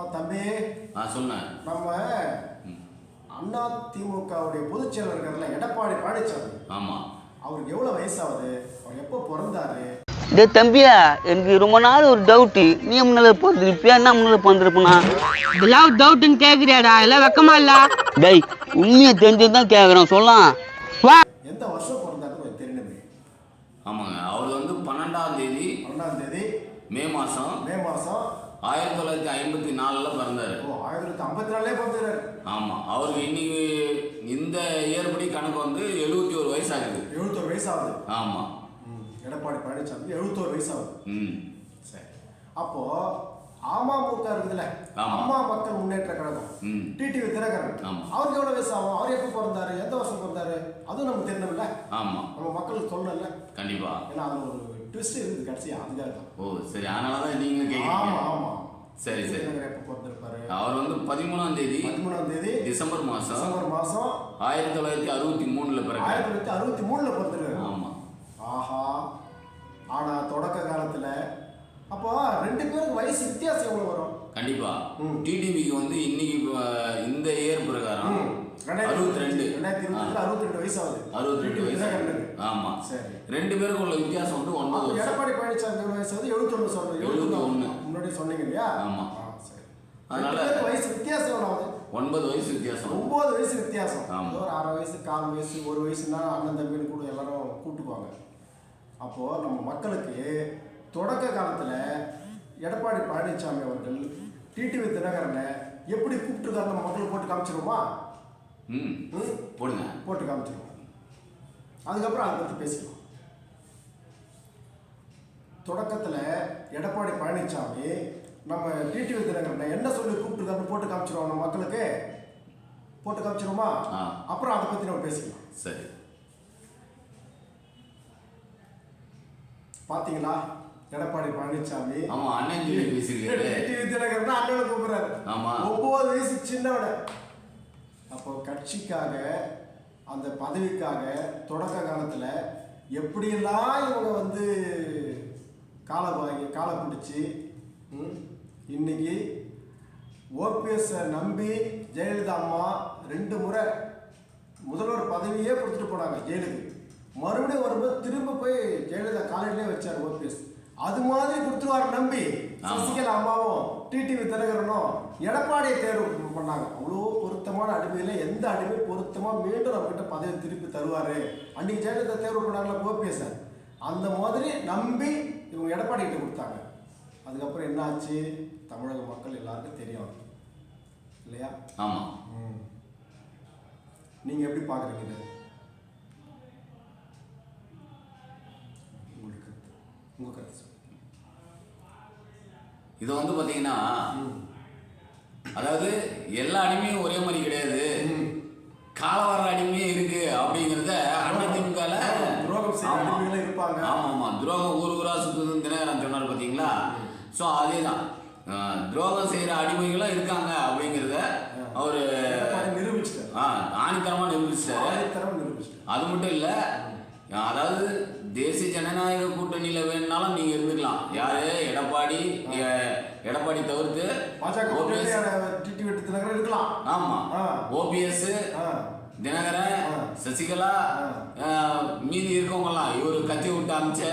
அப்பா தம்பி. நான் சொன்னேன் நம்ம அண்ணா திமுகவுடைய பொதுச் செயலர் இருக்கார்ல எடப்பாடி பழனிசாமி ஆமாம் அவருக்கு எவ்வளவு வயசாகுது? அவர் எப்போ பிறந்தாரு? டேய் தம்பியா எனக்கு ரொம்ப நாள் ஒரு டவுட்டு நீ முன்னால பிறந்திருப்பியா? என்ன முன்னால பிறந்திருப்பனா? இதெல்லாம் டவுட்னு கேக்குறியாடா? எல்லாம் வெக்கமா இல்ல? டேய் உண்மையை தெரிஞ்சு தான் கேட்குறேன் சொல்லலாம். வா. எந்த வருஷம் பிறந்தாரு தெரியணுமே. ஆமாங்க. அவர் வந்து பன்னெண்டாம் தேதி ஒன்றாம் தேதி மே மாதம் ஆயிரத்தி தொள்ளாயிரத்தி ஐம்பத்தி நாலில் பிறந்தார். ஓ ஆயிரத்தி தொள்ளாயிரத்தி ஐம்பத்தி நாலே பிறந்தாரு. ஆமாம் அவருக்கு இன்னைக்கு இந்த இயற்படி கணக்கு வந்து எழுபத்தி ஒரு வயசு ஆகுது எழுபத்தோரு வயசாகுது. ஆமாம் ம், எடப்பாடி பழனிசாமி எழுபத்தோரு வயசாகுது. ம். சரி. அப்போ அமமுக இருக்குதுல்ல ஆமா. அம்மா மக்கள் முன்னேற்ற கழகம் ம். டிடிவி தினகரன் ஆமா. அவருக்கு எவ்வளவு வயசு ஆகும்? அவர் எப்போ பிறந்தாரு? எந்த வருஷம் பிறந்தாரு? அதுவும் நமக்கு தெரியணும்ல. ஆமாம் நம்ம மக்களுக்கு சொல்லணும்ல. கண்டிப்பாக ஏன்னா அதுல ஒரு ட்விஸ்ட் இருக்குது கடைசியா. அதுக்காக தான். ஓ சரி அதனால தான் நீங்கள் ஆமா கேட்குறீங்க ஆமா. சரி சரி. தினகரன் எப்போ பிறந்திருப்பாரு? அவர் வந்து பதிமூணாம் தேதி பதிமூணாம் தேதி டிசம்பர் மாதம் டிசம்பர் மாசம் ஆயிரத்தி தொள்ளாயிரத்தி அறுபத்தி மூணில் பிறகு ஆயிரத்தி தொள்ளாயிரத்தி அறுபத்தி மூணுல பிறந்திருக்காரு. ஆமாம் ஆஹா. ஆனா தொடக்க காலத்துல அப்போ ரெண்டு பேருக்கு வயசு வித்தியாசம் எவ்வளவு வரும்? கண்டிப்பா. ம். டிடிவிக்கு வந்து இன்னைக்கு இந்த இயர் பிரகாரம். அறுபத்தி ரெண்டு. ரெண்டாயிரத்தி இருபத்தி அறுபத்தி ரெண்டு வயசு ஆகுது. அறுபத்தி ரெண்டு வயசு. ஆமா. சரி. ரெண்டு பேருக்கும் உள்ள வித்தியாசம் வந்து ஒன்பது எடப்பாடி பழனிசாமி வயசு ஆகுது எழுபத்தொன்னு சொல்றேன் எழுபத்தொன்னு 71. முன்னாடி சொன்னீங்க இல்லையா? ஆமா. ஆ, சரி. அதனால- பேருக்கு வயசு வித்தியாசம் எவ்வளவு ஒன்பது வயசு வித்தியாசம். ஒன்பது வயசு வித்தியாசம். ஒரு அரை வயசு கால் வயசு ஒரு வயசுனா அண்ணன் தம்பின்னு கூட எல்லாரும் கூட்டுக்குவாங்க. அப்போ நம்ம மக்களுக்கு தொடக்க காலத்துல எடப்பாடி பழனிசாமி அவர்கள் டிடிவி தினகரனை எப்படி கூப்பிட்டுருக்காரு நம்ம மக்களுக்கு போட்டு காமிச்சிருவோமா? ம். ம்? போடுங்க. போட்டு காமிச்சிருவோம். அதுக்கப்புறம் அதை பற்றி பேசிக்கலாம். தொடக்கத்துல எடப்பாடி பழனிசாமி நம்ம டிடிவி தினகரனை என்ன சொல்லி கூப்பிட்டுருக்காருன்னு போட்டு காமிச்சிருவோம் நம்ம மக்களுக்கு. போட்டு காமிச்சிருவோமா. அப்புறம் அதை பற்றி நம்ம பேசிக்கலாம். சரி. பாத்தீங்களா? எடப்பாடி பழனிசாமி ஆமா அண்ணன் சொல்லி பேசியிருக்காரு. டிடிவி தினகரன் அண்ணனை கூப்பிடுறாரு. ஆமா. ஒன்பது வயசு சின்னவன. அப்போ கட்சிக்காக அந்த பதவிக்காக தொடக்க காலத்துல எப்படியெல்லாம் இவங்க வந்து காலை வாங்கி காலை பிடிச்சி இன்னைக்கு ஓபிஎஸ்ஸை நம்பி ஜெயலலிதா அம்மா ரெண்டு முறை முதல்வர் பதவியே கொடுத்துட்டு போனாங்க ஜெயிலுக்கு மறுபடியும் வரும்போது திரும்ப போய் ஜெயலலிதா காலேஜ்லேயே வச்சார் ஓபிஎஸ் அது மாதிரி கொடுத்துருவாரு நம்பி. சசிகலா அம்மாவும். டிடிவி தினகரனும் எடப்பாடியை தேர்வு பண்ணாங்க. அவ்வளோ பொருத்தமான அடிமையில எந்த அடிமை பொருத்தமா மீண்டும் நம்ம கிட்ட பதவி திருப்பி தருவாரு? அன்னைக்கு ஜெயலலிதா தேர்வு பண்ணாங்களா ஓபிஎஸ் அந்த மாதிரி நம்பி இவங்க எடப்பாடி கிட்ட கொடுத்தாங்க. அதுக்கப்புறம் என்ன ஆச்சு தமிழக மக்கள் எல்லாருக்கும் தெரியும். இல்லையா? ஆமா. நீங்க எப்படி பாக்குறீங்க இது? உங்களுக்கு கருத்து. உங்க கருத்து. இது வந்து பாத்தீங்கன்னா அதாவது எல்லா அடிமையும் ஒரே மாதிரி கிடையாது. கால வர அடிமையும் இருக்கு அப்படிங்கிறத. அடிமைகளும் இருப்பாங்க. ஆமா ஆமா. துரோகம் ஊர் ஊரா சுத்துதுன்னு தினகரன் சொன்னார் பாத்தீங்களா? ஸோ அதேதான். அஹ், துரோகம் செய்யற அடிமைகளும் இருக்காங்க அப்படிங்கிறத அவரு நிரூபிச்சிட்டாரு. ஆஹ், ஆணித்தரமா நிரூபிச்சிட்டாரு. ஆணித்தரமா நிரூபிச்சிட்டாரு. அது மட்டும் இல்ல அதாவது தேசிய ஜனநாயக கூட்டணியில வேணும்னாலும் நீங்க இருந்துக்கலாம். யாரு? எடப்பாடி எடப்பாடி தவிர்த்து தினகரன் இருக்கலாம். ஆமா. ஆ. ஓபிஎஸ் தினகரன். சசிகலா மீதி இருக்கவங்கலாம் இவர் கட்சி விட்டு அமைச்ச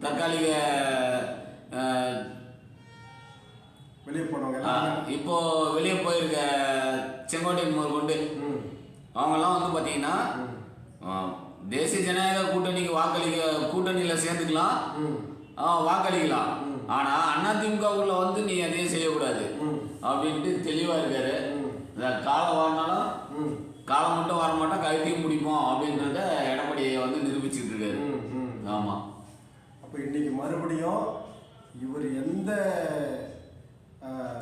தற்காலிக வெளியே போனவங்க இப்போ வெளியே போயிருக்க செங்கோட்டையன் முதற்கொண்டு ம், அவங்கெல்லாம் வந்து பார்த்தீங்கன்னா தேசிய ஜனநாயக கூட்டணிக்கு வாக்களிக்க கூட்டணியில் சேர்ந்துக்கலாம் வாக்களிக்கலாம். ஆனால் அதிமுகவுல வந்து நீ எதையும் செய்யக்கூடாது. அப்படின்ட்டு தெளிவாக இருக்காரு. காலம் வரனாலும் ம், காலம் மட்டும் வர மாட்டோம் கழுத்தையும் முடிப்போம் அப்படின்றத எடப்பாடியை வந்து நிரூபிச்சுட்டு இருக்காரு. ஆமாம் அப்போ இன்னைக்கு மறுபடியும் இவர் எந்த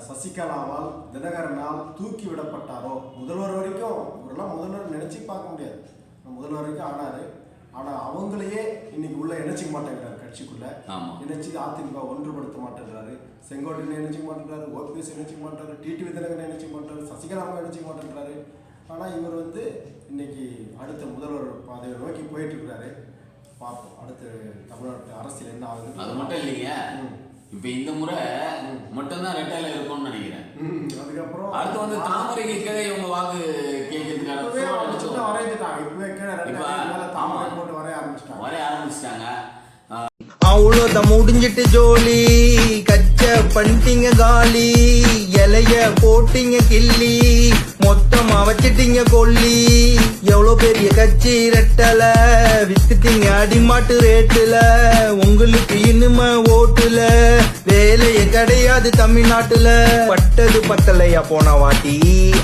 சசிகலாவால் தினகரனால் தூக்கி விடப்பட்டாரோ முதல்வர் வரைக்கும் இவரெல்லாம் முதல்வர் நினைச்சு பார்க்க முடியாது. முதல்வர் வரைக்கும் ஆனாரு. ஆனா அவங்களையே இன்னைக்கு உள்ள இணைச்சிக்க மாட்டேங்கிறாரு கட்சிக்குள்ள. இணைச்சு அதிமுக ஒன்றுபடுத்த மாட்டேங்கிறாரு. செங்கோட்டையன் இணைச்சிக்க மாட்டேங்கிறாரு. ஓபிஎஸ் இணைச்சிக்க மாட்டாரு டிடிவி தினகரன் இணைச்சிக்க மாட்டாரு சசிகலா அம்மா இணைச்சிக்க மாட்டேங்கிறாரு. ஆனா இவர் வந்து இன்னைக்கு அடுத்த முதல்வர் பாதையை நோக்கி போயிட்டு இருக்கிறாரு. பார்ப்போம். அடுத்து தமிழ்நாட்டு அரசியல் என்ன ஆகுது அது மட்டும் இல்லைங்க. இப்போ இந்த முறை மட்டும்தான் ரெட்டையில இருக்கும்னு நினைக்கிறேன். அதுக்கப்புறம் அடுத்து வந்து தாமரைக்கு கீழே இவங்க வாக்கு கேட்கறதுக்கான வரைஞ்சிட்டாங்க இப்பவே கீழே இப்ப- தாமரை. போட்டு வரைய ஆரம்பிச்சிட்டாங்க. வரைய ஆரம்பிச்சிட்டாங்க. அவ்வளோதான் முடிஞ்சிட்டு ஜோலி. கச்ச பண்ணிட்டீங்க காலி. இலைய போட்டீங்க கிள்ளி. மொத்தமா வச்சிட்டீங்க கொல்லி. எவ்வளோ பெரிய கட்சி ரெட்டல? வித்துட்டீங்க அடிமாட்டு ரேட்டுல. உங்களுக்கு இனிமே ஓட்டுல. வேலையே கிடையாது தமிழ்நாட்டுல. பட்டது பத்தலையா போன வாட்டி?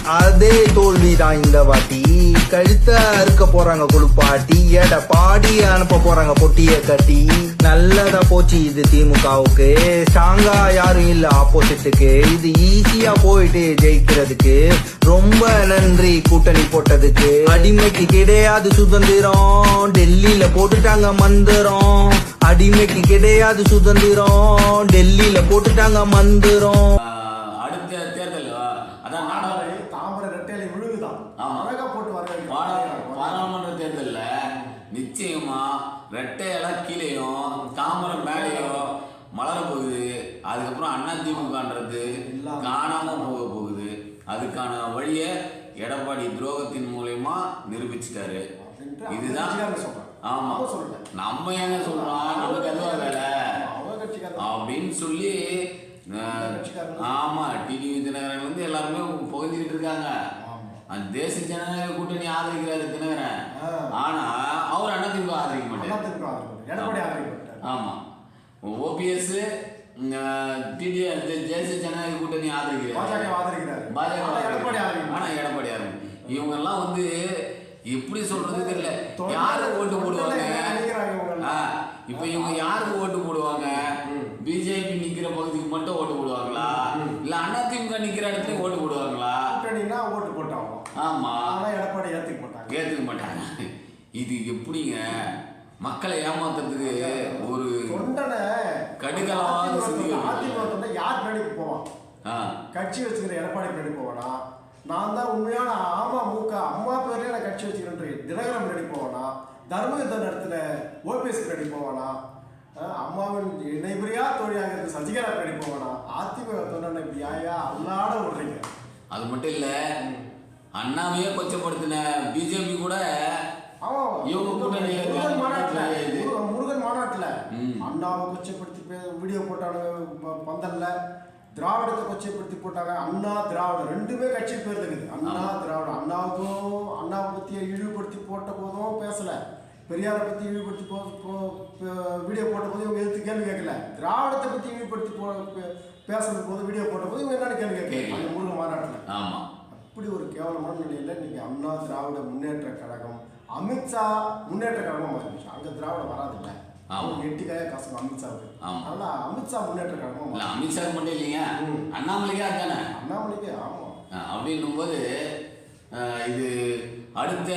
அதே தோல்விதான் இந்த வாட்டி. கழுத்த அறுக்க போறாங்க குளிப்பாட்டி. எட பாடி அனுப்ப போறாங்க பொட்டிய கட்டி. நல்லதா போச்சு இது திமுகவுக்கு. ஸ்ட்ராங்கா யாரும் இல்ல ஆப்போசிட்டுக்கு. இது ஈஸியா போயிட்டு ஜெயிக்கிறதுக்கு. ரொம்ப நன்றி கூட்டணி போட்டதுக்கு. அடிமைக்கு கிடையாது சுதந்திரம். டெல்லியில போட்டுட்டாங்க மந்திரம். அடிமைக்கு கிடையாது சுதந்திரம். டெல்லியில போட்டுட்டாங்க மந்திரம். அடுத்த தேர்தல். அதான் நாடாளு. தாமரை ரெட்டையில விழுகுதான். ஆமா. அழகா போட்டு வர பாரா- பாராளுமன்ற தேர்தல்ல நிச்சயமா ரெட்டை இலை கீழேயும் தாமரை மேலேயும் மலர போகுது. அதுக்கப்புறம் அண்ணா திமுகன்றது. காணாம போக போகுது. அதுக்கான வழியை எடப்பாடி துரோகத்தின் மூலயமா நிரூபிச்சிட்டாரு. இதுதான் அவங்க சொல்றாங்க. ஆமா. அவங்க சொல்லல. நம்ம ஏங்க சொல்றோம்? நமக்கு அதுவா வேலை? அப்படின்னு சொல்லி அஹ், கட்சிக்காரங்க. ஆமா டிடிவி தினகரன் வந்து எல்லாருமே புகழ்ந்துக்கிட்டு இருக்காங்க. அந்த தேசிய ஜனநாயக கூட்டணி ஆதரிக்கிறாரு தினகரன். ஆனா அவர் அதிமுக ஆதரிக்க மாட்டார். ஆமா. ஓபிஎஸ் டிடி தேசிய ஜனநாயக கூட்டணி ஆதரிக்கிறார். பாஜக ஆதரிக்கிறாரு. பாஜக ஆனா எடப்பாடி ஆதரிக்கிறார். இவங்க எல்லாம் வந்து எப்படி சொல்றது தெரியல. யாருக்கு ஓட்டு போடுவாங்க? இப்ப இவங்க யாருக்கு ஓட்டு போடுவாங்க? பிஜேபி நிக்கிற பகுதிக்கு மட்டும் ஓட்டு போடுவாங்களா? இல்ல அதிமுக நிக்கிற இடத்துல ஓட்டு போடுவாங்களா? கூட்டணின்னா ஓட்டு போட்டாங்க. ஆமா. ஆனா எடப்பாடி ஏத்துக்க மாட்டாங்க. ஏத்துக்க மாட்டாங்க. இது எப்படிங்க? மக்களை ஏமாத்துறதுக்கு ஒரு தொண்டனை சிந்திக்க அதிமுக யார் பின்னாடி போவான்? கட்சி வச்சுக்கிற எடப்பாடி பின்னாடி போவானா? நான் தான் உண்மையான அமமுக அம்மா பேர்லயே நான் கட்சி வச்சுக்கிறேன் தினகரன் பின்னாடி போவானா? தர்மயுத்த நடத்துல ஓபிஎஸ் பின்னாடி போவானா? அம்மாவின் இணைபிரியா தோழியாக இருந்த சசிகலா பின்னாடி போவானா? அதிமுக தொண்டனை ஆயா அல்லாட விடுறீங்க அது மட்டும் இல்ல அண்ணாவையே கொச்சப்படுத்தின பிஜேபி கூட ஆமா. இவங்க கூட்டணியில முருகன். மாநாட்டுல. அண்ணாவை கொச்சைப்படுத்தி வீடியோ போட்டானுங்க பந்தல்ல. திராவிடத்தை கொச்சைப்படுத்தி போட்டாங்க. அண்ணா திராவிடம் ரெண்டுமே கட்சி பேர் இருக்குது அண்ணா திராவிடம் அண்ணாவுக்கும் அண்ணாவை பத்தி இழிவுபடுத்தி போட்ட போதும் பேசல. பெரியாரை பத்தி இழிவுபடுத்தி போ வீடியோ போட்ட போது இவங்க எதிர்த்து கேள்வி கேட்கல. திராவிடத்தை பத்தி இழிவுபடுத்தி போ பேசுறது போது வீடியோ போட்ட போது இவங்க என்னன்னு கேள்வி கேட்கல. அந்த முருகன் மாநாட்டுல. ஆமா. அப்படி ஒரு கேவலமான நிலையில இன்னைக்கு அண்ணா திராவிட முன்னேற்ற கழகம் அமித்ஷா முன்னேற்ற கழகம் மாறிடுச்சு அங்க திராவிடம் வராதுல்ல. ஆமா. அவங்க எட்டிக்காய கசம் அமித்ஷாவுக்கு ஆமா. அதனால அமித்ஷா முன்னேற்ற கழகம் இல்ல அமித்ஷா மட்டும் இல்லைங்க அண்ணாமலைக்கே அதானே அண்ணாமலைக்கு ஆமா. அப்படின்னும் போது இது அடுத்த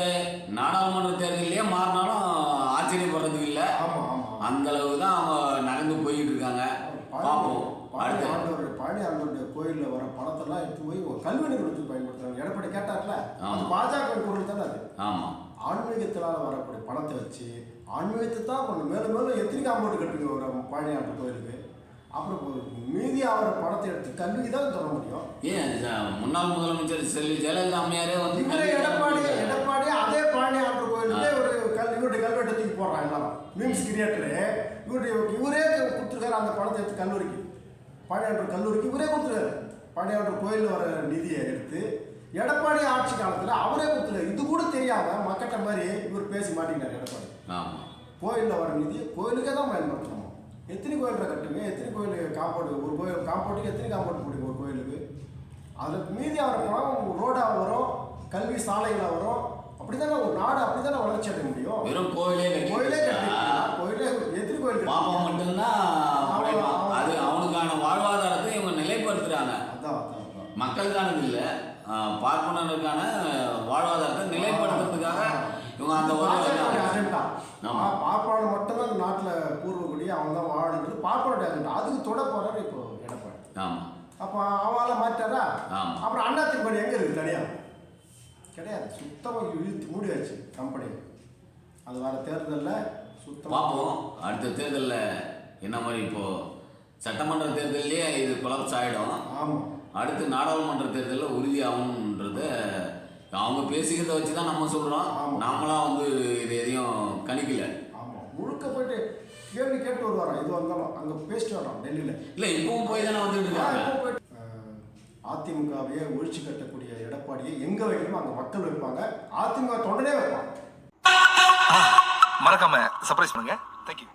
நாடாளுமன்ற தேர்தலையே மாறினாலும் ஆச்சரியப்படுறதுக்கு இல்லை. ஆமா ஆமா அந்த அளவுக்கு தான் அவங்க நகர்ந்து போயிட்டு இருக்காங்க. பார்ப்போம் அடுத்து. ஆண்டவருடைய பழனி ஆண்டவருடைய கோயில்ல வர பணத்தெல்லாம் எடுத்து போய் ஒரு கல்வி நிறுவனத்துக்கு பயன்படுத்துறாங்க. எடப்பாடி கேட்டார்ல? அது. பாஜக பொருள் தானே அது? ஆமாம் ஆன்மீகத்தினால் வரக்கூடிய பணத்தை வச்சு ஆன்மீகத்தை தான் பண்ணணும் மேலும் மேலும் எத்தனை காம்பவுண்ட் கட்டுங்க ஒரு பழனி ஆண்டு கோயிலுக்கு. அப்புறம் மீதி ஆகிற பணத்தை எடுத்து கல்விக்கு தான் சொல்ல முடியும். ஏன் முன்னாள் முதலமைச்சர் செல்வி ஜெயலலிதா அம்மையாரே வந்து எடப்பாடி எடப்பாடி அதே பழனி ஆண்டு கோயிலுக்கு ஒரு கல் இவருடைய கல்வெட்டை தூக்கி போடுறாங்க எல்லாரும். மீம்ஸ் கிரியேட்டரு இவருடைய இவரே கொடுத்துருக்காரு அந்த பணத்தை எடுத்து கல்லூரிக்கு. ஆண்டு கல்லூரிக்கு இவரே கொடுத்துருக்காரு. பழனி ஆண்டு கோயிலில் வர நிதியை எடுத்து எடப்பாடி ஆட்சி காலத்தில் அவரே கொடுத்துருக்காரு. இது கூட தெரியாம மக்கட்ட மாதிரி இவர் பேசி மாட்டேங்கிறார் எடப்பாடி. ஆமாம் கோயிலில் வர நிதி கோயிலுக்கே தான் பயன்படுத்தணும். எத்தனை கோயிலில் கட்டுங்க எத்தனை கோயில் காம்பவுண்டு ஒரு கோயில் காம்பவுண்டுக்கு எத்தனை காம்பவுண்ட் போடுங்க ஒரு கோயிலுக்கு? அதில் மீதி பணம் ரோடாக வரும் கல்வி சாலைகளாக வரும் அப்படி தானே ஒரு நாடு அப்படி தானே வளர்ச்சி அடைய முடியும்? வெறும் கோயிலே கோயிலே கோயிலே எத்தனை கோயில் பாப்பா கட்டிக்கலாம்? மட்டும்தான். அது அவனுக்கான வாழ்வாதாரத்தை இவங்க அதான் மக்களுக்கானது இல்லை பார்ப்பனருக்கான வாழ்வாதாரத்தை நிலைப்படுத்துறதுக்காக இவங்க அந்த ஒரு பாஜகவுடைய அஜெண்டா ஆமா. பார்ப்பான மட்டும்தான் இந்த நாட்டில் பூர்வக்குடி அவன் தான் அஜெண்டா அதுக்கு தொட போறாரு இப்போ எடப்பாடி. ஆமாம் அப்போ அவளால மாറ്റാரா ஆமா. அப்புறம் அண்ணா திருப்பதி எங்க இருக்கு தனியா கிடையாது. சுத்தமா இழுத்து மூடியாச்சு கம்பெனி அது வர தேர்தல்ல சுத்தமா பார்ப்போம் அடுத்த தேர்தலில் என்ன மாதிரி இப்போ சட்டமன்ற தேர்தல்லையே இது கொலாப்ஸ் ஆகிடும் ஆமாம் அடுத்து நாடாளுமன்ற தேர்தலில் உறுதியாகும்ன்றத அவங்க பேசிக்கிறத வச்சு தான் நம்ம சொல்கிறோம். நாமளாம் வந்து இது எதையும் கணிக்கல. ஆமாம் முழுக்க போயிட்டு கேள்வி கேட்டு வருவாராம். இது வந்தாலும் அங்கே பேசிட்டு வரோம் டெல்லியில். இல்லை இப்பவும் போய் தானே வந்துட்டு அதிமுகவையே ஒழிச்சு கட்டக்கூடிய எடப்பாடியை எங்கே வைக்கணுமோ அங்கே மக்கள் வைப்பாங்க. அதிமுக தொண்டனே வைப்பாங்க மறக்காம சர்ப்ரைஸ் பண்ணுங்க. தேங்க்யூ